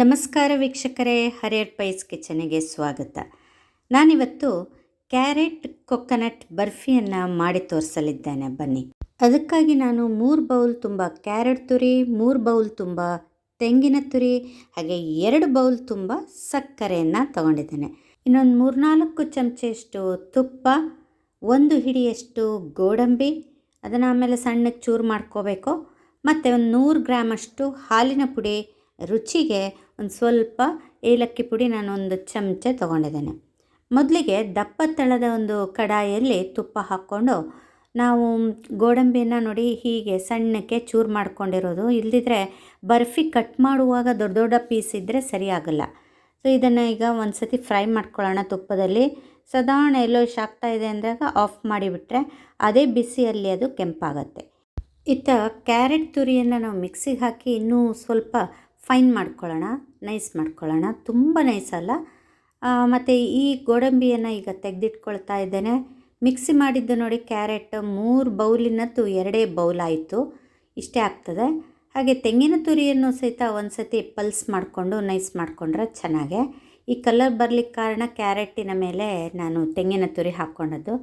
ನಮಸ್ಕಾರ ವೀಕ್ಷಕರೇ ಹರಿಯರ್ ಪೈಸ್ ಕಿಚನಿಗೆ ಸ್ವಾಗತ. ನಾನಿವತ್ತು ಕ್ಯಾರೆಟ್, ಕೊಕೊನಟ್ ಬರ್ಫಿಯನ್ನು ಮಾಡಿ ತೋರಿಸಲಿದ್ದೇನೆ. ಬನ್ನಿ. ಅದಕ್ಕಾಗಿ ನಾನು ಮೂರು ಬೌಲ್ ತುಂಬ ಕ್ಯಾರೆಟ್ ತುರಿ, ಮೂರು ಬೌಲ್ ತುಂಬ ತೆಂಗಿನ ತುರಿ, ಹಾಗೆ ಎರಡು ಬೌಲ್ ತುಂಬ ಸಕ್ಕರೆಯನ್ನು ತಗೊಂಡಿದ್ದೇನೆ. ಇನ್ನೊಂದು ಮೂರ್ನಾಲ್ಕು ಚಮಚೆಯಷ್ಟು ತುಪ್ಪ, ಒಂದು ಹಿಡಿಯಷ್ಟು ಗೋಡಂಬಿ, ಅದನ್ನು ಆಮೇಲೆ ಸಣ್ಣಗೆ ಚೂರು ಮಾಡ್ಕೋಬೇಕು. ಮತ್ತು ಒಂದು ನೂರು ಗ್ರಾಮಷ್ಟು ಹಾಲಿನ ಪುಡಿ, ರುಚಿಗೆ ಒಂದು ಸ್ವಲ್ಪ ಏಲಕ್ಕಿ ಪುಡಿ ನಾನು ಒಂದು ಚಮಚ ತೊಗೊಂಡಿದ್ದೇನೆ. ಮೊದಲಿಗೆ ದಪ್ಪ ತಳದ ಒಂದು ಕಡಾಯಲ್ಲಿ ತುಪ್ಪ ಹಾಕ್ಕೊಂಡು ನಾವು ಗೋಡಂಬಿಯನ್ನು ನೋಡಿ ಹೀಗೆ ಸಣ್ಣಕ್ಕೆ ಚೂರು ಮಾಡ್ಕೊಂಡಿರೋದು. ಇಲ್ಲದಿದ್ದರೆ ಬರ್ಫಿ ಕಟ್ ಮಾಡುವಾಗ ದೊಡ್ಡ ದೊಡ್ಡ ಪೀಸ್ ಇದ್ದರೆ ಸರಿಯಾಗಲ್ಲ. ಸೊ, ಇದನ್ನು ಈಗ ಒಂದು ಸತಿ ಫ್ರೈ ಮಾಡ್ಕೊಳ್ಳೋಣ ತುಪ್ಪದಲ್ಲಿ. ಸಾಧಾರಣ ಎಲ್ಲೋ ಶಾಕ್ತಾ ಇದೆ ಅಂದಾಗ ಆಫ್ ಮಾಡಿಬಿಟ್ರೆ ಅದೇ ಬಿಸಿಯಲ್ಲಿ ಅದು ಕೆಂಪಾಗತ್ತೆ. ಇತ್ತ ಕ್ಯಾರೆಟ್ ತುರಿಯನ್ನು ನಾವು ಮಿಕ್ಸಿಗೆ ಹಾಕಿ ಇನ್ನೂ ಸ್ವಲ್ಪ ಫೈನ್ ಮಾಡ್ಕೊಳ್ಳೋಣ, ನೈಸ್ ಮಾಡ್ಕೊಳ್ಳೋಣ. ತುಂಬ ನೈಸ್ ಅಲ್ಲ. ಮತ್ತು ಈ ಗೋಡಂಬಿಯನ್ನು ಈಗ ತೆಗೆದಿಟ್ಕೊಳ್ತಾ ಇದ್ದೇನೆ. ಮಿಕ್ಸಿ ಮಾಡಿದ್ದು ನೋಡಿ, ಕ್ಯಾರೆಟ್ ಮೂರು ಬೌಲಿನದ್ದು ಎರಡೇ ಬೌಲ್ ಆಯಿತು. ಇಷ್ಟೇ ಆಗ್ತದೆ. ಹಾಗೆ ತೆಂಗಿನ ತುರಿಯನ್ನು ಸಹಿತ ಒಂದು ಸತಿ ಪಲ್ಸ್ ಮಾಡಿಕೊಂಡು, ನೈಸ್ ಮಾಡಿಕೊಂಡ್ರೆ ಚೆನ್ನಾಗೆ. ಈ ಕಲರ್ ಬರಲಿಕ್ಕೆ ಕಾರಣ ಕ್ಯಾರೆಟಿನ ಮೇಲೆ ನಾನು ತೆಂಗಿನ ತುರಿ ಹಾಕ್ಕೊಂಡದ್ದು.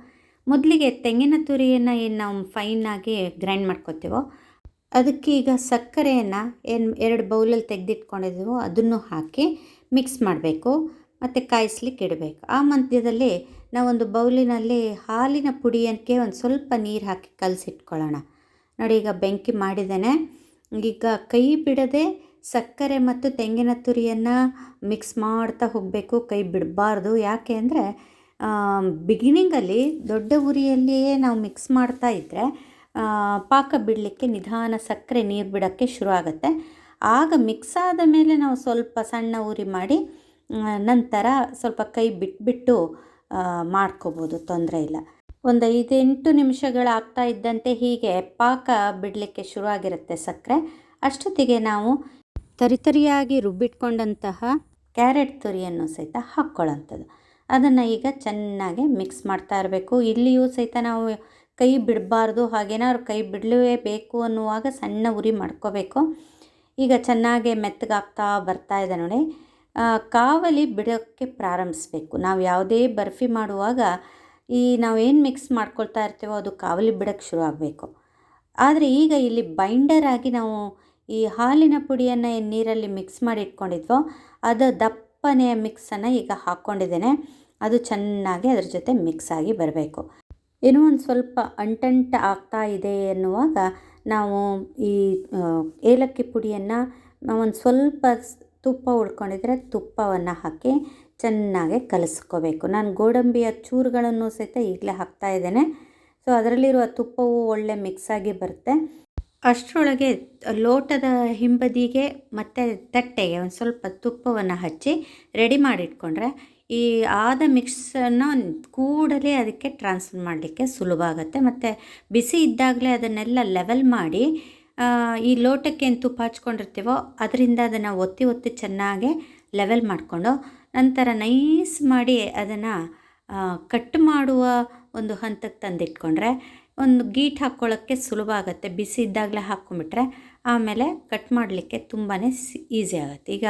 ಮೊದಲಿಗೆ ತೆಂಗಿನ ತುರಿಯನ್ನು ಏನು ನಾವು ಫೈನಾಗಿ ಗ್ರೈಂಡ್ ಮಾಡ್ಕೊತೀವೋ ಅದಕ್ಕೆ ಈಗ ಸಕ್ಕರೆಯನ್ನು ಏನು ಎರಡು ಬೌಲಲ್ಲಿ ತೆಗೆದಿಟ್ಕೊಂಡಿದ್ದೀವೋ ಅದನ್ನು ಹಾಕಿ ಮಿಕ್ಸ್ ಮಾಡಬೇಕು. ಮತ್ತು ಕಾಯಿಸ್ಲಿಕ್ಕೆ ಇಡಬೇಕು. ಆ ಮಧ್ಯದಲ್ಲಿ ನಾವೊಂದು ಬೌಲಿನಲ್ಲಿ ಹಾಲಿನ ಪುಡಿಯಕ್ಕೆ ಒಂದು ಸ್ವಲ್ಪ ನೀರು ಹಾಕಿ ಕಲಸಿಟ್ಕೊಳ್ಳೋಣ. ನೋಡಿ, ಈಗ ಬೆಂಕಿ ಮಾಡಿದ್ದೇನೆ. ಈಗ ಕೈ ಬಿಡದೆ ಸಕ್ಕರೆ ಮತ್ತು ತೆಂಗಿನ ತುರಿಯನ್ನು ಮಿಕ್ಸ್ ಮಾಡ್ತಾ ಹೋಗಬೇಕು. ಕೈ ಬಿಡಬಾರ್ದು. ಯಾಕೆ ಅಂದರೆ ಬಿಗಿನಿಂಗಲ್ಲಿ ದೊಡ್ಡ ಉರಿಯಲ್ಲಿಯೇ ನಾವು ಮಿಕ್ಸ್ ಮಾಡ್ತಾ ಇದ್ದರೆ ಪಾಕ ಬಿಡಲಿಕ್ಕೆ ನಿಧಾನ ಸಕ್ಕರೆ ನೀರು ಬಿಡೋಕ್ಕೆ ಶುರು ಆಗುತ್ತೆ ಆಗ ಮಿಕ್ಸ್ ಆದ ಮೇಲೆ ನಾವು ಸ್ವಲ್ಪ ಸಣ್ಣ ಉರಿ ಮಾಡಿ ನಂತರ ಸ್ವಲ್ಪ ಕೈ ಬಿಟ್ಬಿಟ್ಟು ಮಾಡ್ಕೋಬೋದು, ತೊಂದರೆ ಇಲ್ಲ. ಒಂದು ಐದೆಂಟು ನಿಮಿಷಗಳಾಗ್ತಾ ಇದ್ದಂತೆ ಹೀಗೆ ಪಾಕ ಬಿಡಲಿಕ್ಕೆ ಶುರುವಾಗಿರುತ್ತೆ ಸಕ್ಕರೆ. ಅಷ್ಟೊತ್ತಿಗೆ ನಾವು ತರಿತರಿಯಾಗಿ ರುಬ್ಬಿಟ್ಕೊಂಡಂತಹ ಕ್ಯಾರೆಟ್ ತುರಿಯನ್ನು ಸಹಿತ ಹಾಕ್ಕೊಳ್ಳೋಂಥದ್ದು. ಅದನ್ನು ಈಗ ಚೆನ್ನಾಗಿ ಮಿಕ್ಸ್ ಮಾಡ್ತಾ ಇರಬೇಕು. ಇಲ್ಲಿಯೂ ಸಹಿತ ನಾವು ಕೈ ಬಿಡಬಾರ್ದು, ಹಾಗೇನಾದ್ರು ಕೈ ಬಿಡಲೇಬೇಕು ಅನ್ನುವಾಗ ಸಣ್ಣ ಉರಿ ಮಾಡ್ಕೋಬೇಕು. ಈಗ ಚೆನ್ನಾಗಿ ಮೆತ್ತಗಾಗ್ತಾ ಬರ್ತಾ ಇದೆ ನೋಡಿ. ಕಾವಲಿ ಬಿಡೋಕ್ಕೆ ಪ್ರಾರಂಭಿಸಬೇಕು. ನಾವು ಯಾವುದೇ ಬರ್ಫಿ ಮಾಡುವಾಗ ಈ ನಾವೇನು ಮಿಕ್ಸ್ ಮಾಡ್ಕೊಳ್ತಾ ಇರ್ತೀವೋ ಅದು ಕಾವಲಿ ಬಿಡೋಕ್ಕೆ ಶುರು ಆಗಬೇಕು. ಆದರೆ ಈಗ ಇಲ್ಲಿ ಬೈಂಡರ್ ಆಗಿ ನಾವು ಈ ಹಾಲಿನ ಪುಡಿಯನ್ನು ನೀರಲ್ಲಿ ಮಿಕ್ಸ್ ಮಾಡಿ ಇಟ್ಕೊಂಡಿದ್ವೋ, ಅದು ದಪ್ಪನೆಯ ಮಿಕ್ಸನ್ನು ಈಗ ಹಾಕ್ಕೊಂಡಿದ್ದೇನೆ ಅದು ಚೆನ್ನಾಗಿ ಅದ್ರ ಜೊತೆ ಮಿಕ್ಸ್ ಆಗಿ ಬರಬೇಕು. ಏನೋ ಒಂದು ಸ್ವಲ್ಪ ಅಂಟಂಟ ಆಗ್ತಾ ಇದೆ ಎನ್ನುವಾಗ ನಾವು ಈ ಏಲಕ್ಕಿ ಪುಡಿಯನ್ನು ಒಂದು ಸ್ವಲ್ಪ ತುಪ್ಪ ಉಳ್ಕೊಂಡಿದ್ರೆ ತುಪ್ಪವನ್ನು ಹಾಕಿ ಚೆನ್ನಾಗಿ ಕಲಸ್ಕೋಬೇಕು. ನಾನು ಗೋಡಂಬಿಯ ಚೂರುಗಳನ್ನು ಸಹಿತ ಈಗಲೇ ಹಾಕ್ತಾ ಇದ್ದೇನೆ. ಸೊ ಅದರಲ್ಲಿರುವ ತುಪ್ಪವು ಒಳ್ಳೆ ಮಿಕ್ಸ್ ಆಗಿ ಬರುತ್ತೆ. ಅಷ್ಟರೊಳಗೆ ಲೋಟದ ಹಿಂಬದಿಗೆ ಮತ್ತು ತಟ್ಟೆಗೆ ಒಂದು ಸ್ವಲ್ಪ ತುಪ್ಪವನ್ನು ಹಚ್ಚಿ ರೆಡಿ ಮಾಡಿಟ್ಕೊಂಡ್ರೆ ಈ ಆದ ಮಿಕ್ಸನ್ನು ಕೂಡಲೇ ಅದಕ್ಕೆ ಟ್ರಾನ್ಸ್ಫರ್ ಮಾಡಲಿಕ್ಕೆ ಸುಲಭ ಆಗುತ್ತೆ. ಮತ್ತು ಬಿಸಿ ಇದ್ದಾಗಲೇ ಅದನ್ನೆಲ್ಲ ಲೆವೆಲ್ ಮಾಡಿ ಈ ಲೋಟಕ್ಕೆ ಏನು ತುಪ್ಪ ಹಚ್ಕೊಂಡಿರ್ತೀವೋ ಅದರಿಂದ ಅದನ್ನು ಒತ್ತಿ ಒತ್ತಿ ಚೆನ್ನಾಗಿ ಲೆವೆಲ್ ಮಾಡಿಕೊಂಡು, ನಂತರ ನೈಸ್ ಮಾಡಿ ಅದನ್ನು ಕಟ್ ಮಾಡುವ ಒಂದು ಹಂತಕ್ಕೆ ತಂದಿಟ್ಕೊಂಡ್ರೆ ಒಂದು ಗೀಟ್ ಹಾಕ್ಕೊಳ್ಳೋಕ್ಕೆ ಸುಲಭ ಆಗುತ್ತೆ. ಬಿಸಿ ಇದ್ದಾಗಲೇ ಹಾಕ್ಕೊಂಬಿಟ್ರೆ ಆಮೇಲೆ ಕಟ್ ಮಾಡಲಿಕ್ಕೆ ತುಂಬಾ ಈಸಿ ಆಗುತ್ತೆ. ಈಗ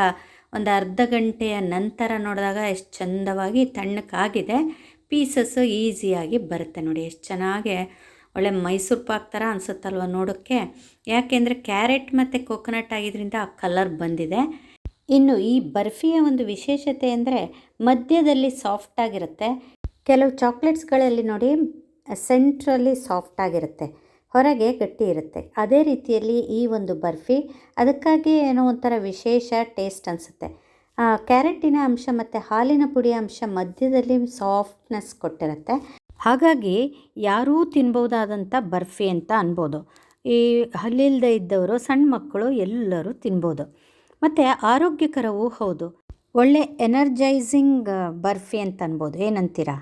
ಒಂದು ಅರ್ಧ ಗಂಟೆಯ ನಂತರ ನೋಡಿದಾಗ ಎಷ್ಟು ಚಂದವಾಗಿ ತಣ್ಣಕ್ಕಾಗಿದೆ ಪೀಸಸ್ಸು ಈಸಿಯಾಗಿ ಬರುತ್ತೆ ನೋಡಿ. ಎಷ್ಟು ಚೆನ್ನಾಗಿ ಒಳ್ಳೆ ಮೈಸೂರು ಪಾಕ್ ಥರ ಅನಿಸುತ್ತಲ್ವ ನೋಡೋಕ್ಕೆ. ಯಾಕೆಂದರೆ ಕ್ಯಾರೆಟ್ ಮತ್ತು ಕೊಕೊನಟ್ ಆಗಿದ್ದರಿಂದ ಆ ಕಲರ್ ಬಂದಿದೆ. ಇನ್ನು ಈ ಬರ್ಫಿಯ ಒಂದು ವಿಶೇಷತೆ ಅಂದರೆ ಮಧ್ಯದಲ್ಲಿ ಸಾಫ್ಟಾಗಿರುತ್ತೆ ಕೆಲವು ಚಾಕ್ಲೇಟ್ಸ್ಗಳಲ್ಲಿ ನೋಡಿ ಸೆಂಟ್ರಲ್ಲಿ ಸಾಫ್ಟಾಗಿರುತ್ತೆ ಹೊರಗೆ ಗಟ್ಟಿ ಇರುತ್ತೆ ಅದೇ ರೀತಿಯಲ್ಲಿ ಈ ಒಂದು ಬರ್ಫಿ ಅದಕ್ಕಾಗಿ ಏನೋ ಒಂಥರ ವಿಶೇಷ ಟೇಸ್ಟ್ ಅನಿಸುತ್ತೆ. ಕ್ಯಾರೆಟಿನ ಅಂಶ ಮತ್ತು ಹಾಲಿನ ಪುಡಿಯ ಅಂಶ ಮಧ್ಯದಲ್ಲಿ ಸಾಫ್ಟ್ನೆಸ್ ಕೊಟ್ಟಿರುತ್ತೆ. ಹಾಗಾಗಿ ಯಾರೂ ತಿನ್ಬೋದಾದಂಥ ಬರ್ಫಿ ಅಂತ ಅನ್ಬೋದು. ಈ ಹಲ್ಲಿಲ್ಲದೆ ಇದ್ದವರು, ಸಣ್ಣ ಮಕ್ಕಳು ಎಲ್ಲರೂ ತಿನ್ಬೋದು. ಮತ್ತು ಆರೋಗ್ಯಕರವೂ ಹೌದು. ಒಳ್ಳೆ ಎನರ್ಜೈಸಿಂಗ್ ಬರ್ಫಿ ಅಂತ ಅನ್ಬೋದು. ಏನಂತೀರಾ?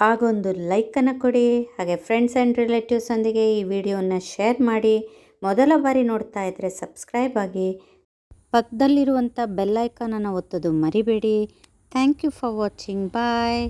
ಆಗೊಂದು ಲೈಕನ್ನು ಕೊಡಿ, ಹಾಗೆ ಫ್ರೆಂಡ್ಸ್ ಆ್ಯಂಡ್ ರಿಲೇಟಿವ್ಸೊಂದಿಗೆ ಈ ವಿಡಿಯೋನ ಶೇರ್ ಮಾಡಿ. ಮೊದಲ ಬಾರಿ ನೋಡ್ತಾ ಇದ್ದರೆ ಸಬ್ಸ್ಕ್ರೈಬ್ ಆಗಿ. ಪಕ್ಕದಲ್ಲಿರುವಂಥ ಬೆಲ್ಲೈಕನನ್ನು ಒತ್ತೋದು ಮರಿಬೇಡಿ. Thank you for watching bye